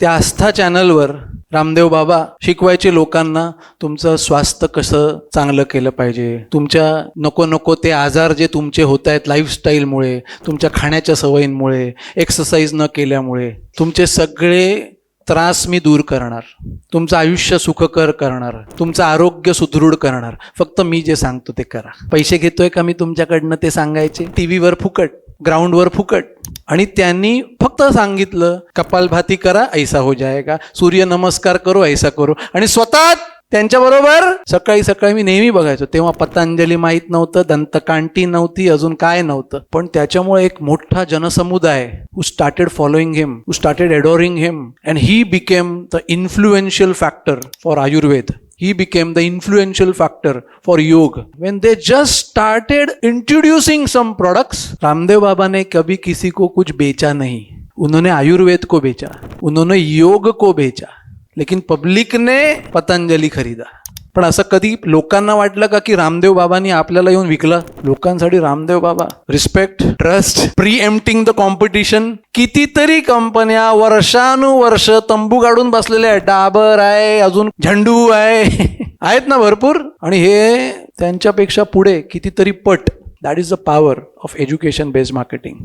त्या आस्था चॅनलवर रामदेव बाबा शिकवायचे लोकांना तुमचं स्वास्थ्य कसं चांगलं केलं पाहिजे? तुमच्या नको नको ते आजार जे तुमचे होत आहेत लाईफस्टाईलमुळे तुमच्या खाण्याच्या सवयींमुळे एक्सरसाइज न केल्यामुळे तुमचे सगळे त्रास मी दूर करणार. तुमचं आयुष्य सुखकर करणार. तुमचं आरोग्य सुदृढ करणार. फक्त मी जे सांगतो ते करा. पैसे घेतोय का मी तुमच्याकडनं ते सांगायचे? टी व्हीवर फुकट ग्राउंडवर फुकट. आणि त्यांनी फक्त सांगितलं. कपालभाती करा ऐसा हो जाएगा. सूर्य नमस्कार करो ऐसा करो. आणि स्वतः त्यांच्याबरोबर सकाळी सकाळी मी नेहमी बघायचो. तेव्हा पतंजली माहीत नव्हतं दंतकांटी नव्हती अजून काय नव्हतं. पण त्याच्यामुळे एक मोठा जनसमुदाय who started following him who started adoring him and he became the influential factor for Ayurveda he became the influential factor for yoga when they just started introducing some products Ramdev Baba ने कभी किसी को कुछ बेचा नहीं उन्होंने आयुर्वेद को बेचा उन्होंने योग को बेचा लेकिन पब्लिक ने पतंजली खरीदा. पण असं कधी लोकांना वाटलं का की रामदेव बाबांनी आपल्याला येऊन विकलं? लोकांसाठी Ramdev Baba respect trust preempting the competition कितीतरी कंपन्या वर्षानुवर्ष तंबू काढून बसलेल्या आहेत. डाबर आहे अजून झंडू आहे. आहेत ना भरपूर? आणि हे त्यांच्यापेक्षा पुढे कितीतरी पट. That is the power of education based marketing